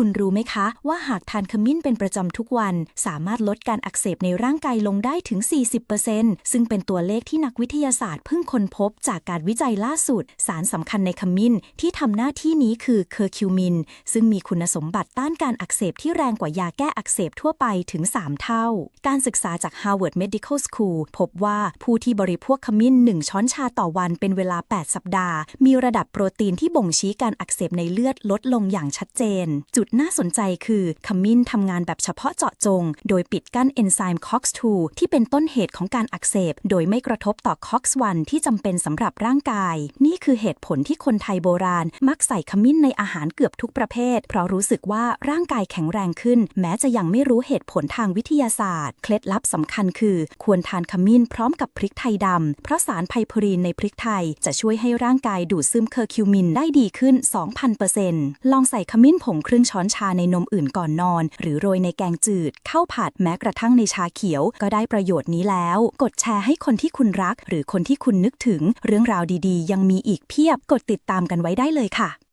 คุณรู้ไหมคะว่าหากทานขมิ้นเป็นประจำทุกวัน สามารถลดการอักเสบในร่างกายลงได้ถึง 40%ซึ่งเป็นตัวเลขที่นักวิทยาศาสตร์เพิ่งค้นพบจากการวิจัยล่าสุด สารสำคัญในขมิ้นที่ทำหน้าที่นี้คือเคอร์คิวมิน ซึ่งมีคุณสมบัติต้านการอักเสบที่แรงกว่ายาแก้อักเสบทั่วไปถึง 3 เท่า การศึกษาจาก Harvard Medical School พบว่าผู้ที่บริโภคขมิ้น 1 ช้อนชาต่อวันเป็นเวลา 8 สัปดาห์ มีระดับโปรตีนที่บ่งชี้การอักเสบในเลือดลดลงอย่างชัดเจน จุดน่าสนใจคือ ขมิ้นทำงานแบบเฉพาะเจาะจง โดยปิดกั้นเอนไซม์ COX2 ที่เป็นต้นเหตุของการอักเสบ โดยไม่กระทบต่อ COX1 ที่จำเป็นสำหรับร่างกาย นี่คือเหตุผลที่คนไทยโบราณ มักใส่ขมิ้นในอาหารเกือบทุกประเภท เพราะรู้สึกว่าร่างกายแข็งแรงขึ้น แม้จะยังไม่รู้เหตุผลทางวิทยาศาสตร์ เคล็ดลับสำคัญคือ ควรทานขมิ้นพร้อมกับพริกไทยดำเพราะสารไพโพรีนในพริกไทย จะช่วยให้ร่างกายดูดซึมเคอร์คิวมินได้ดีขึ้น 2,000%ลองใส่ขมิ้นผงครึ่งช้อนชาในนมอื่นก่อนนอน หรือโรยในแกงจืด ข้าวผัดแม้กระทั่งในชาเขียว ก็ได้ประโยชน์นี้แล้ว กดแชร์ให้คนที่คุณรัก หรือคนที่คุณนึกถึง เรื่องราวดีๆ ยังมีอีกเพียบกดติดตามกันไว้ได้เลยค่ะ